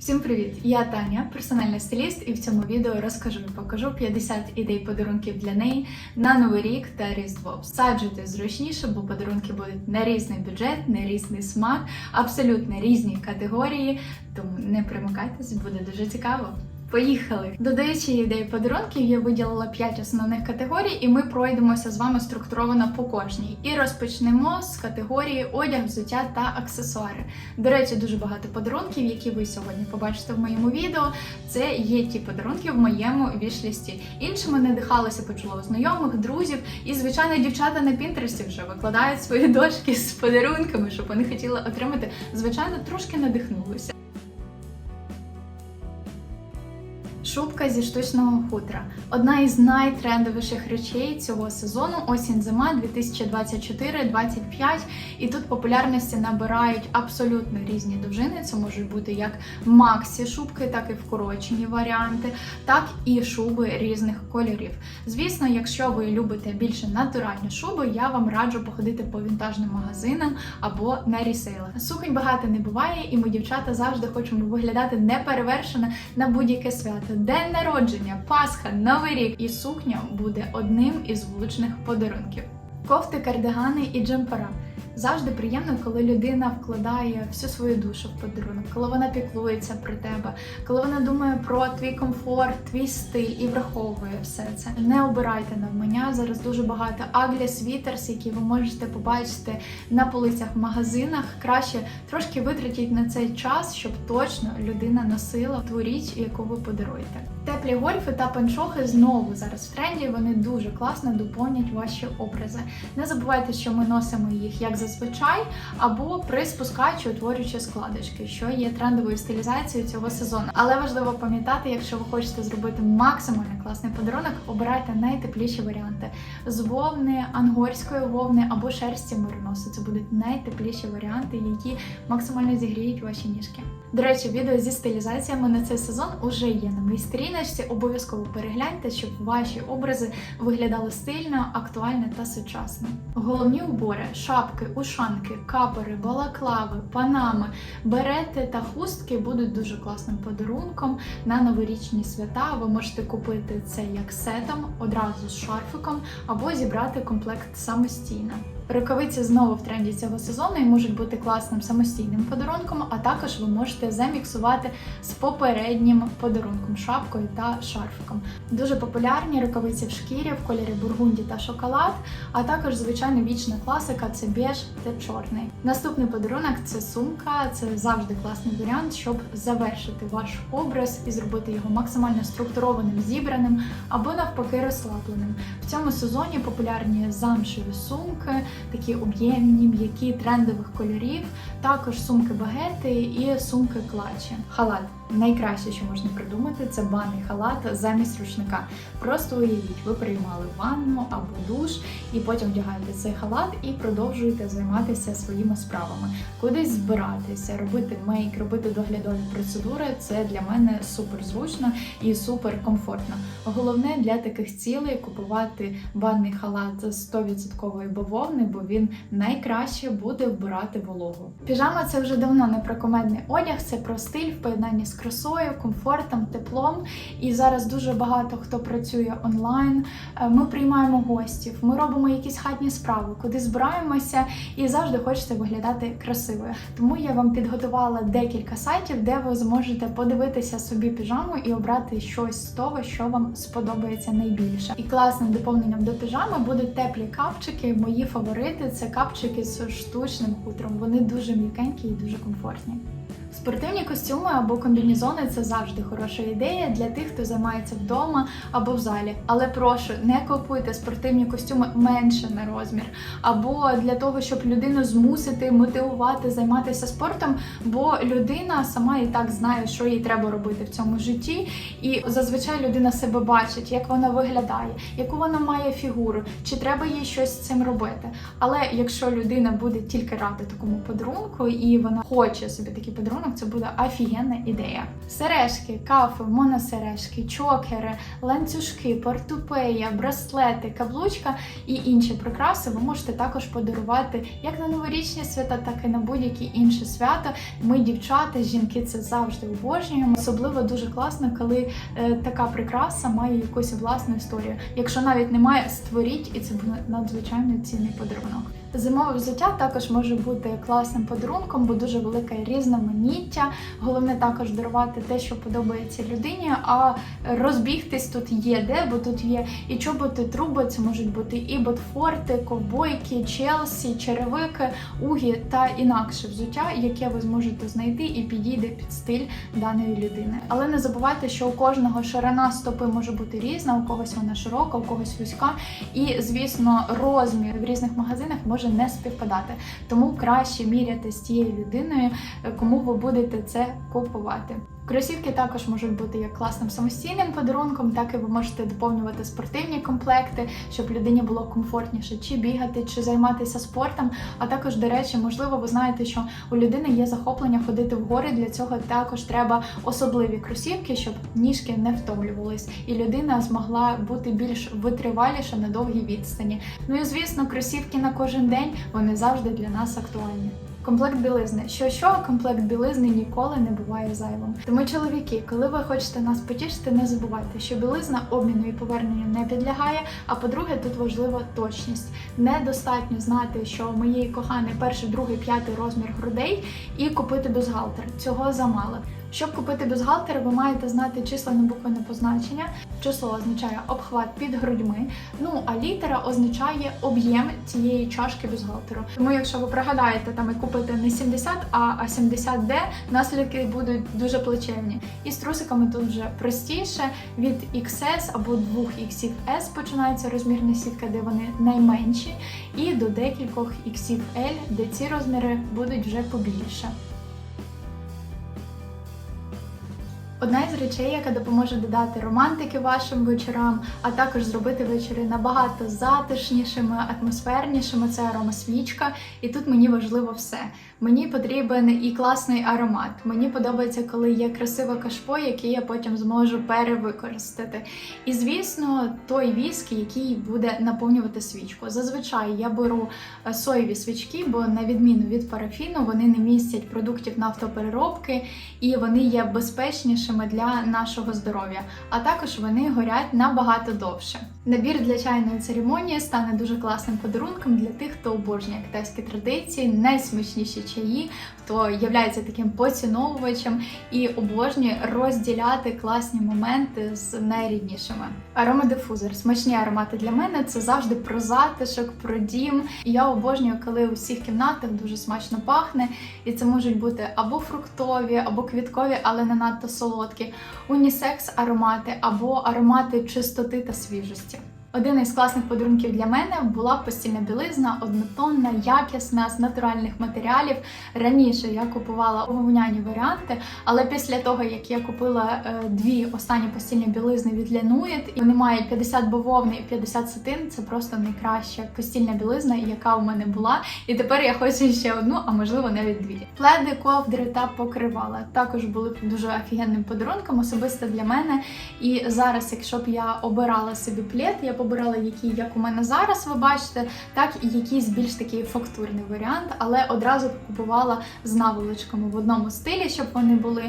Всім привіт! Я Таня, персональний стиліст, і в цьому відео розкажу і покажу 50 ідей подарунків для неї на новий рік та різдво. Саджуйте зручніше, бо подарунки будуть на різний бюджет, на різний смак, абсолютно різні категорії. Тому не примикайтесь, буде дуже цікаво. Поїхали! Додаючи ідеї подарунків, я виділила 5 основних категорій, і ми пройдемося з вами структуровано по кожній. І розпочнемо з категорії одяг, взуття та аксесуари. До речі, дуже багато подарунків, які ви сьогодні побачите в моєму відео. Це є ті подарунки в моєму вішлісті. Іншими надихалася, почула у знайомих, друзів. І, звичайно, дівчата на Пінтересті вже викладають свої дошки з подарунками, щоб вони хотіли отримати. Звичайно, трошки надихнулися. Шубка зі штучного хутра одна із найтрендовіших речей цього сезону осінь-зима 2024-25. І тут популярності набирають абсолютно різні довжини. Це можуть бути як максі шубки, так і вкорочені варіанти, так і шуби різних кольорів. Звісно, якщо ви любите більше натуральні шуби, я вам раджу походити по вінтажним магазинам або на рісейлах. Суконь багато не буває, і ми, дівчата, завжди хочемо виглядати неперевершено на будь-яке свято. День народження, Пасха, Новий рік і сукня буде одним із влучних подарунків. Кофти, кардигани і джемпера. Завжди приємно, коли людина вкладає всю свою душу в подарунок, коли вона піклується про тебе, коли вона думає про твій комфорт, твій стиль і враховує все це. Не обирайте навмання. Зараз дуже багато аглі світерс, які ви можете побачити на полицях в магазинах. Краще трошки витратіть на цей час, щоб точно людина носила ту річ, яку ви подаруєте. Теплі гольфи та панчохи знову зараз в тренді. Вони дуже класно доповнять ваші образи. Не забувайте, що ми носимо їх як зазвичай, або при спускачі утворюючи складочки, що є трендовою стилізацією цього сезону. Але важливо пам'ятати, якщо ви хочете зробити максимально класний подарунок, обирайте найтепліші варіанти з вовни, ангорської вовни або шерсті мериносу. Це будуть найтепліші варіанти, які максимально зігріють ваші ніжки. До речі, відео зі стилізаціями на цей сезон уже є на моїй сторіночці. Обов'язково перегляньте, щоб ваші образи виглядали стильно, актуально та сучасно. Головні убори, шапки, ушанки, капори, балаклави, панами, берети та хустки будуть дуже класним подарунком на новорічні свята. Ви можете купити це як сетом, одразу з шарфиком, або зібрати комплект самостійно. Рукавиці знову в тренді цього сезону і можуть бути класним самостійним подарунком, а також ви можете заміксувати з попереднім подарунком шапкою та шарфиком. Дуже популярні рукавиці в шкірі в кольорі бургунді та шоколад, а також звичайно вічна класика це біж та чорний. Наступний подарунок це сумка. Це завжди класний варіант, щоб завершити ваш образ і зробити його максимально структурованим, зібраним або навпаки розслабленим. В цьому сезоні популярні замшеві сумки такі об'ємні, м'які трендових кольорів, також сумки багети і сумки клатчі. Халат. Найкраще, що можна придумати, це банний халат замість рушника. Просто уявіть, ви приймали ванну або душ, і потім вдягаєте цей халат і продовжуєте займатися своїми справами, кудись збиратися, робити мейк, робити доглядові процедури. Це для мене супер зручно і супер комфортно. Головне для таких цілей купувати банний халат з 100% бавовни, бо він найкраще буде вбирати вологу. Піжама це вже давно не про комедний одяг, це про стиль в поєднанні з красою, комфортом, теплом. І зараз дуже багато хто працює онлайн. Е, Ми приймаємо гостів, ми робимо якісь хатні справи, куди збираємося і завжди хочете виглядати красивою. Тому я вам підготувала декілька сайтів, де ви зможете подивитися собі піжаму і обрати щось з того, що вам сподобається найбільше. І класним доповненням до піжами будуть теплі капчики. Мої фаворити це капчики з штучним хутром. Вони дуже м'якенькі і дуже комфортні. Спортивні костюми або комбінезони це завжди хороша ідея для тих, хто займається вдома або в залі. Але прошу, не купуйте спортивні костюми менше на розмір, або для того, щоб людину змусити мотивувати займатися спортом, бо людина сама і так знає, що їй треба робити в цьому житті, і зазвичай людина себе бачить, як вона виглядає, яку вона має фігуру, чи треба їй щось з цим робити. Але якщо людина буде тільки рада такому подарунку, і вона хоче собі такі подарунки подарунок це буде офігенна ідея. Сережки, кафи, моносережки, чокери, ланцюжки, портупея, браслети, каблучка і інші прикраси ви можете також подарувати як на новорічні свята, так і на будь-які інші свята. Ми, дівчата, жінки, це завжди обожнюємо. Особливо дуже класно, коли е, така прикраса має якусь власну історію. Якщо навіть немає, створіть, і це буде надзвичайно цінний подарунок. Зимове взуття також може бути класним подарунком, бо дуже велике різноманіття. Головне також дарувати те, що подобається людині. А розбігтись тут є де, бо тут є і чоботи, труби, це можуть бути і ботфорти, ковбойки, челсі, черевики, угі та інакше взуття, яке ви зможете знайти і підійде під стиль даної людини. Але не забувайте, що у кожного ширина стопи може бути різна, у когось вона широка, у когось вузька. І, звісно, розмір в різних магазинах може не співпадати. Тому краще міряти з тією людиною, кому ви будете це купувати. Кросівки також можуть бути як класним самостійним подарунком, так і ви можете доповнювати спортивні комплекти, щоб людині було комфортніше чи бігати, чи займатися спортом. А також, до речі, можливо, ви знаєте, що у людини є захоплення ходити в гори. Для цього також треба особливі кросівки, щоб ніжки не втомлювались, і людина змогла бути більш витриваліша на довгій відстані. Ну і звісно, кросівки на кожен день вони завжди для нас актуальні. Комплект білизни. Що що, комплект білизни ніколи не буває зайвим. Тому, чоловіки, коли ви хочете нас потішити, не забувайте, що білизна обміну і поверненню не підлягає. А по-друге, тут важлива точність. Недостатньо знати, що моєї коханої перший, другий, п'ятий розмір грудей і купити бюзгалтер. Цього замало. Щоб купити бюстгальтер, ви маєте знати численне буквене позначення. Число означає обхват під грудьми. Ну а літера означає об'єм цієї чашки бюстгальтеру. Тому, якщо ви пригадаєте там і купити не 70, а 70D, наслідки будуть дуже плачевні. І з трусиками тут вже простіше. Від XS або 2XS починається розмірна сітка, де вони найменші, і до декількох XL, де ці розміри будуть вже побільше. Одна із речей, яка допоможе додати романтики вашим вечорам, а також зробити вечори набагато затишнішими, атмосфернішими, це аромасвічка. І тут мені важливо все. Мені потрібен і класний аромат. Мені подобається, коли є красиве кашпо, яке я потім зможу перевикористати. І звісно, той віск, який буде наповнювати свічку. Зазвичай я беру е, соєві свічки, бо на відміну від парафіну, вони не містять продуктів нафтопереробки і вони є безпечнішими для нашого здоров'я. А також вони горять набагато довше. Набір для чайної церемонії стане дуже класним подарунком для тих, хто обожнює китайські традиції, найсмачніші чаї, хто є таким поціновувачем і обожнює розділяти класні моменти з найріднішими. Аромадифузор, смачні аромати для мене це завжди про затишок, про дім. Я обожнюю, коли у всіх кімнатах дуже смачно пахне, і це можуть бути або фруктові, або квіткові, але не надто солодкі, унісекс аромати або аромати чистоти та свіжості. Один із класних подарунків для мене була постільна білизна, однотонна, якісна, з натуральних матеріалів. Раніше я купувала вовняні варіанти, але після того, як я купила е, дві останні постільні білизни від Lenuit, і вони мають 50 бавовни і 50 сатин, це просто найкраща постільна білизна, яка у мене була. І тепер я хочу ще одну, а можливо навіть дві. Пледи, ковдри та покривала також були дуже офігенним подарунком, особисто для мене. І зараз, якщо б я обирала собі плед, я побирала який, як у мене зараз, ви бачите, так і якийсь більш такий фактурний варіант, але одразу купувала з наволочками в одному стилі, щоб вони були,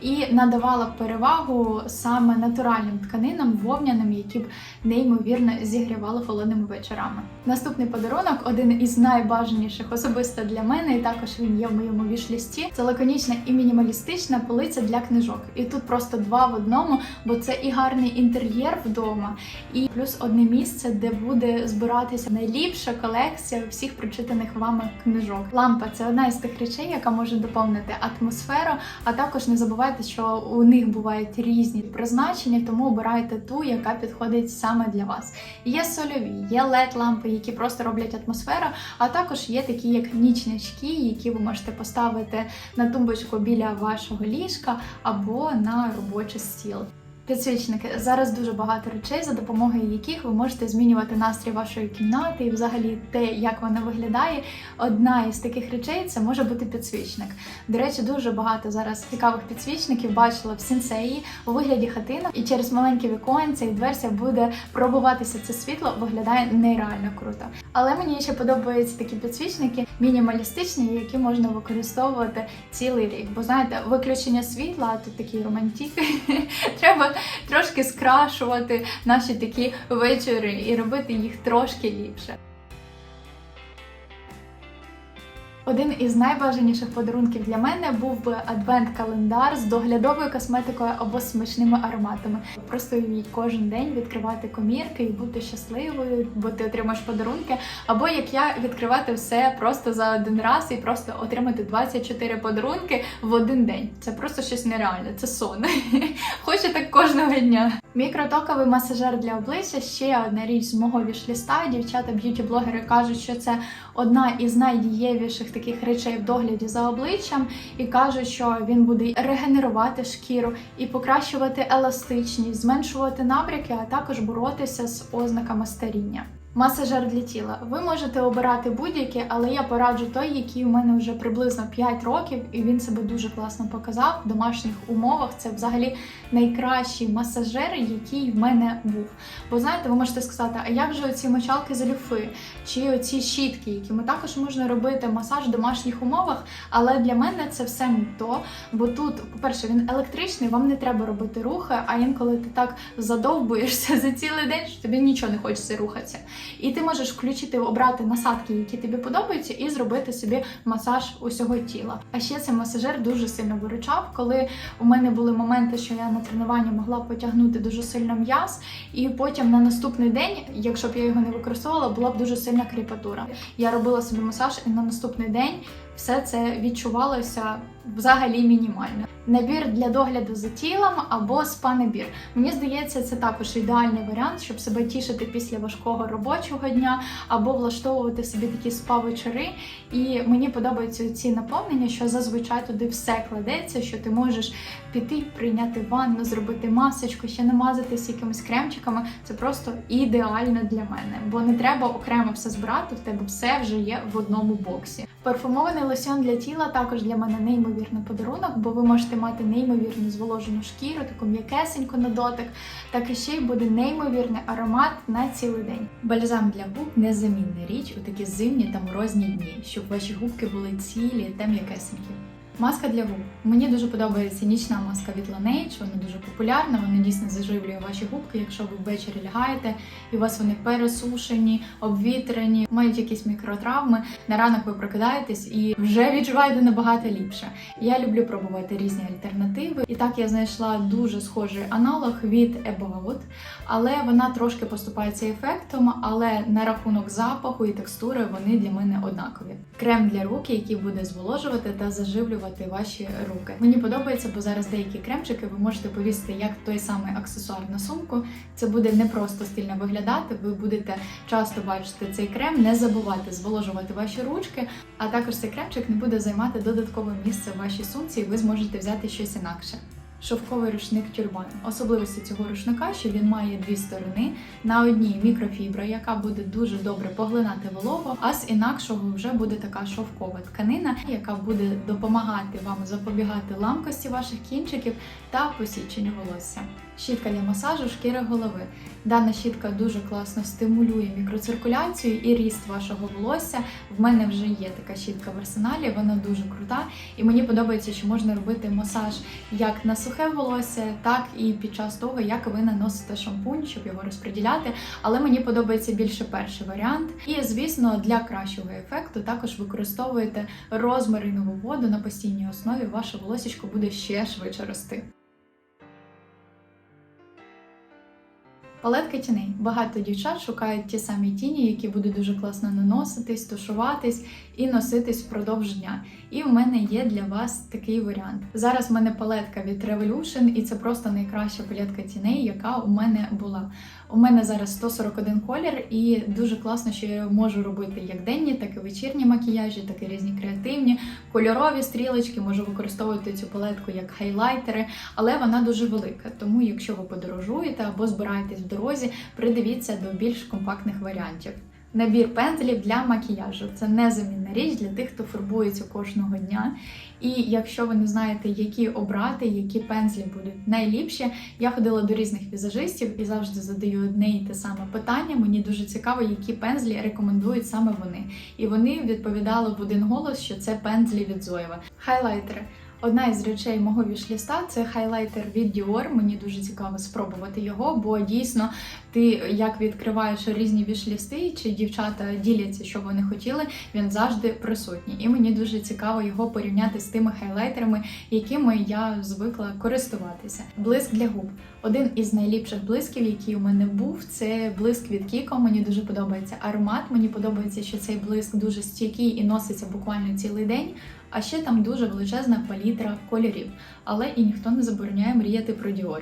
і надавала перевагу саме натуральним тканинам, вовняним, які б неймовірно зігрівали холодними вечорами. Наступний подарунок, один із найбажаніших особисто для мене, і також він є в моєму вішлісті. Це лаконічна і мінімалістична полиця для книжок. І тут просто два в одному, бо це і гарний інтер'єр вдома, і плюс одне місце, де буде збиратися найліпша колекція всіх прочитаних вами книжок. Лампа це одна із тих речей, яка може доповнити атмосферу. А також не забувайте, що у них бувають різні призначення, тому обирайте ту, яка підходить саме для вас. Є сольові, є led лампи, які просто роблять атмосферу. А також є такі, як нічнички, які ви можете поставити на тумбочку біля вашого ліжка або на робочий стіл. Підсвічники зараз дуже багато речей, за допомогою яких ви можете змінювати настрій вашої кімнати і взагалі те, як вона виглядає. Одна із таких речей це може бути підсвічник. До речі, дуже багато зараз цікавих підсвічників бачила в сенсеї у вигляді хатинок, і через маленькі віконця і дверця буде пробуватися це світло, виглядає нереально круто. Але мені ще подобаються такі підсвічники мінімалістичні, які можна використовувати цілий рік. Бо знаєте, виключення світла, тут такий романтик. Треба трошки скрашувати наші такі вечори і робити їх трошки ліпше. Один із найбажаніших подарунків для мене був би адвент-календар з доглядовою косметикою або смачними ароматами. Просто кожен день відкривати комірки і бути щасливою, бо ти отримаєш подарунки. Або як я відкривати все просто за один раз і просто отримати 24 подарунки в один день. Це просто щось нереальне, це сон. Хочу так кожного дня. Мікротоковий масажер для обличчя ще одна річ з мого вішліста. Дівчата б'юті-блогери кажуть, що це одна із найдієвіших таких речей в догляді за обличчям, і кажуть, що він буде регенерувати шкіру і покращувати еластичність, зменшувати набряки, а також боротися з ознаками старіння. Масажер для тіла. Ви можете обирати будь-який, але я пораджу той, який у мене вже приблизно 5 років, і він себе дуже класно показав в домашніх умовах. Це взагалі найкращий масажер, який в мене був. Бо знаєте, ви можете сказати, а як же оці мочалки з люфи, чи оці щітки, якими також можна робити масаж в домашніх умовах. Але для мене це все не то. Бо тут, по-перше, він електричний, вам не треба робити рухи, а інколи ти так задовбуєшся за цілий день, що тобі нічого не хочеться рухатися. І ти можеш включити, обрати насадки, які тобі подобаються, і зробити собі масаж усього тіла. А ще цей масажер дуже сильно виручав, коли у мене були моменти, що я на тренуванні могла потягнути дуже сильно м'яз, і потім на наступний день, якщо б я його не використовувала, була б дуже сильна кріпатура. Я робила собі масаж, і на наступний день все це відчувалося взагалі мінімально. Набір для догляду за тілом або спа-набір. Мені здається, це також ідеальний варіант, щоб себе тішити після важкого робочого дня, або влаштовувати собі такі спа-вечори. І мені подобаються ці наповнення, що зазвичай туди все кладеться, що ти можеш піти, прийняти ванну, зробити масочку, ще намазатися якимись кремчиками. Це просто ідеально для мене, бо не треба окремо все збирати, в тебе все вже є в одному боксі. Парфумований лосьон для тіла також для мене неймовірний подарунок, бо ви можете мати неймовірну зволожену шкіру, таку м'якесеньку на дотик, так і ще й буде неймовірний аромат на цілий день. Бальзам для губ незамінна річ у такі зимні та морозні дні, щоб ваші губки були цілі та м'якесенькі. Маска для губ. Мені дуже подобається нічна маска від Laneige, вона дуже популярна, вона дійсно заживлює ваші губки, якщо ви ввечері лягаєте і у вас вони пересушені, обвітрені, мають якісь мікротравми. На ранок ви прокидаєтесь і вже відчуваєте набагато ліпше. Я люблю пробувати різні альтернативи. І так я знайшла дуже схожий аналог від About, але вона трошки поступається ефектом, але на рахунок запаху і текстури вони для мене однакові. Крем для рук, який буде зволожувати та заживлювати ваші руки. Мені подобається, бо зараз деякі кремчики ви можете повісити як той самий аксесуар на сумку. Це буде не просто стильно виглядати. Ви будете часто бачити цей крем, не забувати зволожувати ваші ручки, а також цей кремчик не буде займати додаткове місце в вашій сумці, і ви зможете взяти щось інакше. Шовковий рушник тюрбан. Особливості цього рушника, що він має дві сторони. На одній мікрофібра, яка буде дуже добре поглинати волого, а з інакшого вже буде така шовкова тканина, яка буде допомагати вам запобігати ламкості ваших кінчиків та посіченню волосся. Щітка для масажу шкіри голови. Дана щітка дуже класно стимулює мікроциркуляцію і ріст вашого волосся. В мене вже є така щітка в арсеналі, вона дуже крута. І мені подобається, що можна робити масаж як на сухе волосся, так і під час того, як ви наносите шампунь, щоб його розподіляти. Але мені подобається більше перший варіант. І звісно, для кращого ефекту також використовуєте розмаринову воду на постійній основі. Ваше волосічко буде ще швидше рости. Палетка тіней. Багато дівчат шукають ті самі тіні, які будуть дуже класно наноситись, тушуватись і носитись впродовж дня. І в мене є для вас такий варіант. Зараз в мене палетка від Revolution, і це просто найкраща палетка тіней, яка у мене була. У мене зараз 141 колір, і дуже класно, що я можу робити як денні, так і вечірні макіяжі, так і різні креативні, кольорові стрілочки. Можу використовувати цю палетку як хайлайтери, але вона дуже велика. Тому, якщо ви подорожуєте або збираєтесь в дорозі, придивіться до більш компактних варіантів. Набір пензлів для макіяжу це незамінна річ для тих, хто фарбується кожного дня. І якщо ви не знаєте, які обрати, які пензлі будуть найліпші, я ходила до різних візажистів і завжди задаю одне і те саме питання. Мені дуже цікаво, які пензлі рекомендують саме вони. І вони відповідали в один голос, що це пензлі від Зоєва. Хайлайтери. Одна із речей мого вішліста це хайлайтер від Dior. Мені дуже цікаво спробувати його, бо дійсно ти як відкриваєш різні вішлісти, чи дівчата діляться, що вони хотіли, він завжди присутній. І мені дуже цікаво його порівняти з тими хайлайтерами, якими я звикла користуватися. Блиск для губ. Один із найліпших блисків, який у мене був, це блиск від Kiko. Мені дуже подобається аромат. Мені подобається, що цей блиск дуже стійкий і носиться буквально цілий день. А ще там дуже величезна палітра кольорів, але і ніхто не забороняє мріяти про Dior.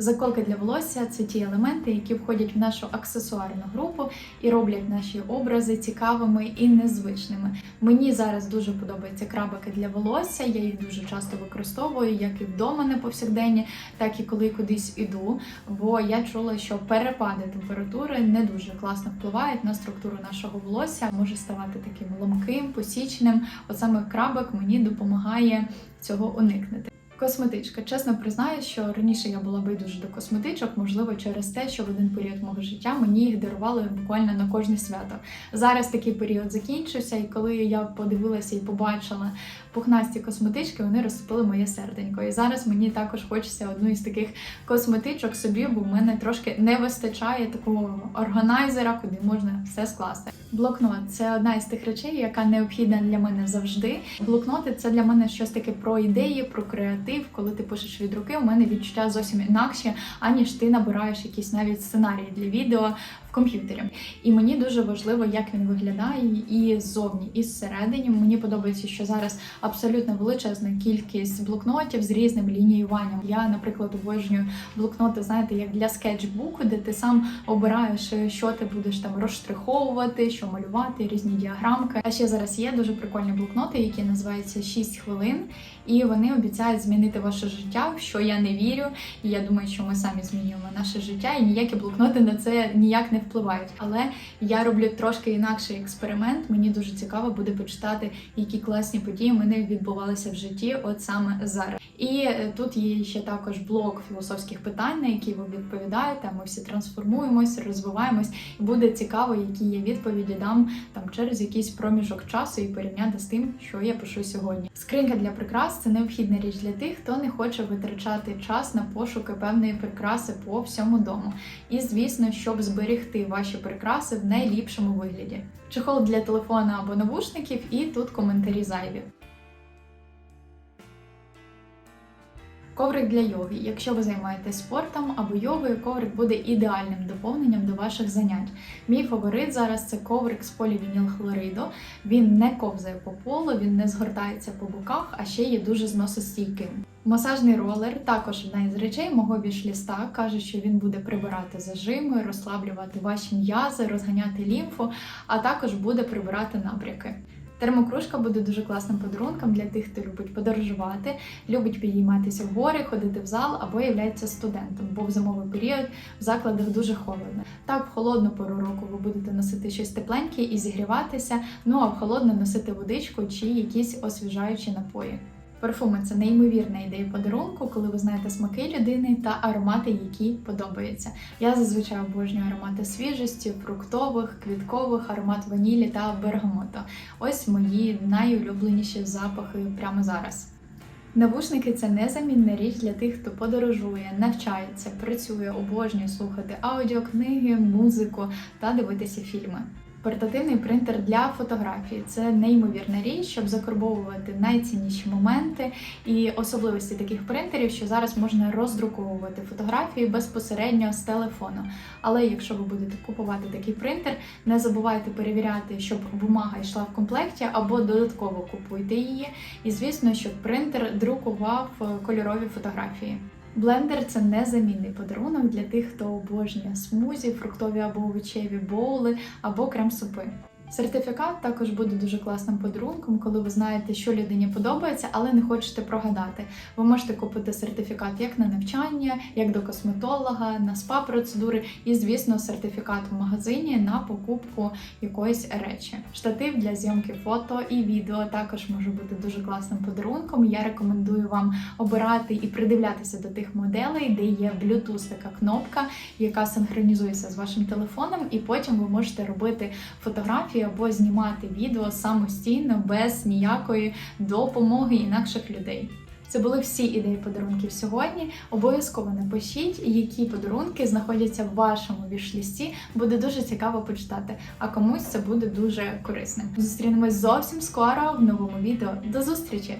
Заколки для волосся це ті елементи, які входять в нашу аксесуарну групу і роблять наші образи цікавими і незвичними. Мені зараз дуже подобаються крабики для волосся. Я їх дуже часто використовую, як і вдома на повсякденні, так і коли кудись іду. Бо я чула, що перепади температури не дуже класно впливають на структуру нашого волосся, може ставати таким ламким, посічним. От саме крабик мені допомагає цього уникнути. Косметичка. Чесно признаю, що раніше я була байдуже до косметичок, можливо, через те, що в один період мого життя мені їх дарували буквально на кожне свято. Зараз такий період закінчився, і коли я подивилася і побачила пухнасті косметички, вони розтопили моє серденько. І зараз мені також хочеться одну із таких косметичок собі, бо в мене трошки не вистачає такого органайзера, куди можна все скласти. Блокнот це одна із тих речей, яка необхідна для мене завжди. Блокноти це для мене щось таке про ідеї, про креатив. Коли ти пишеш від руки, у мене відчуття зовсім інакше, аніж ти набираєш якісь навіть сценарії для відео комп'ютері. І мені дуже важливо, як він виглядає і ззовні, і зсередині. Мені подобається, що зараз абсолютно величезна кількість блокнотів з різним лініюванням. Я, наприклад, обожнюю блокноти, знаєте, як для скетчбуку, де ти сам обираєш, що ти будеш там розштриховувати, що малювати, різні діаграмки. А ще зараз є дуже прикольні блокноти, які називаються 6 хвилин, і вони обіцяють змінити ваше життя, що я не вірю. І я думаю, що ми самі змінюємо наше життя, і ніякі блокноти на це ніяк не впливають. Але я роблю трошки інакший експеримент. Мені дуже цікаво буде почитати, які класні події в мене відбувалися в житті, от саме зараз. І е, тут є ще також блок філософських питань, на які ви відповідаєте. Ми всі трансформуємось, розвиваємось, і буде цікаво, які я відповіді дам там через якийсь проміжок часу і порівняти з тим, що я пишу сьогодні. Скринька для прикрас це необхідна річ для тих, хто не хоче витрачати час на пошуки певної прикраси по всьому дому. І звісно, щоб зберегти ваші прикраси в найліпшому вигляді. Чехол для телефона або навушників, і тут коментарі зайві. Коврик для йоги. Якщо ви займаєтесь спортом або йогою, коврик буде ідеальним доповненням до ваших занять. Мій фаворит зараз це коврик з полівінілхлориду. Він не ковзає по полу, він не згортається по боках, а ще є дуже зносостійким. Масажний ролер також одна із речей мого вішліста. каже, що він буде прибирати зажими, розслаблювати ваші м'язи, розганяти лімфу, а також буде прибирати набряки. Термокружка буде дуже класним подарунком для тих, хто любить подорожувати, любить підійматися в гори, ходити в зал або являється студентом, бо в зимовий період в закладах дуже холодно. Так, в холодну пору року ви будете носити щось тепленьке і зігріватися, ну а в холодне носити водичку чи якісь освіжаючі напої. Парфуми це неймовірна ідея подарунку, коли ви знаєте смаки людини та аромати, які подобаються. Я зазвичай обожнюю аромати свіжості, фруктових, квіткових, аромат ванілі та бергамоту. Ось мої найулюбленіші запахи прямо зараз. Навушники це незамінна річ для тих, хто подорожує, навчається, працює, обожнює слухати аудіокниги, музику та дивитися фільми. Портативний принтер для фотографії це неймовірна річ, щоб закарбовувати найцінніші моменти і особливості таких принтерів, що зараз можна роздруковувати фотографії безпосередньо з телефону. Але якщо ви будете купувати такий принтер, не забувайте перевіряти, щоб бумага йшла в комплекті, або додатково купуйте її. І звісно, щоб принтер друкував е, кольорові фотографії. Блендер це незамінний подарунок для тих, хто обожнює смузі, фруктові або овочеві боули або крем-супи. Сертифікат також буде дуже класним подарунком, коли ви знаєте, що людині подобається, але не хочете прогадати. Ви можете купити сертифікат як на навчання, як до косметолога, на спа-процедури, і, звісно, сертифікат в магазині на покупку якоїсь речі. Штатив для зйомки фото і відео також може бути дуже класним подарунком. Я рекомендую вам обирати і придивлятися до тих моделей, де є Bluetooth така кнопка, яка синхронізується з вашим телефоном, і потім ви можете робити фотографії або знімати відео самостійно без ніякої допомоги інакших людей. Це були всі ідеї подарунків сьогодні. Обов'язково напишіть, які подарунки знаходяться в вашому вішлісті. Буде дуже цікаво почитати, а комусь це буде дуже корисним. Зустрінемось зовсім скоро в новому відео. До зустрічі!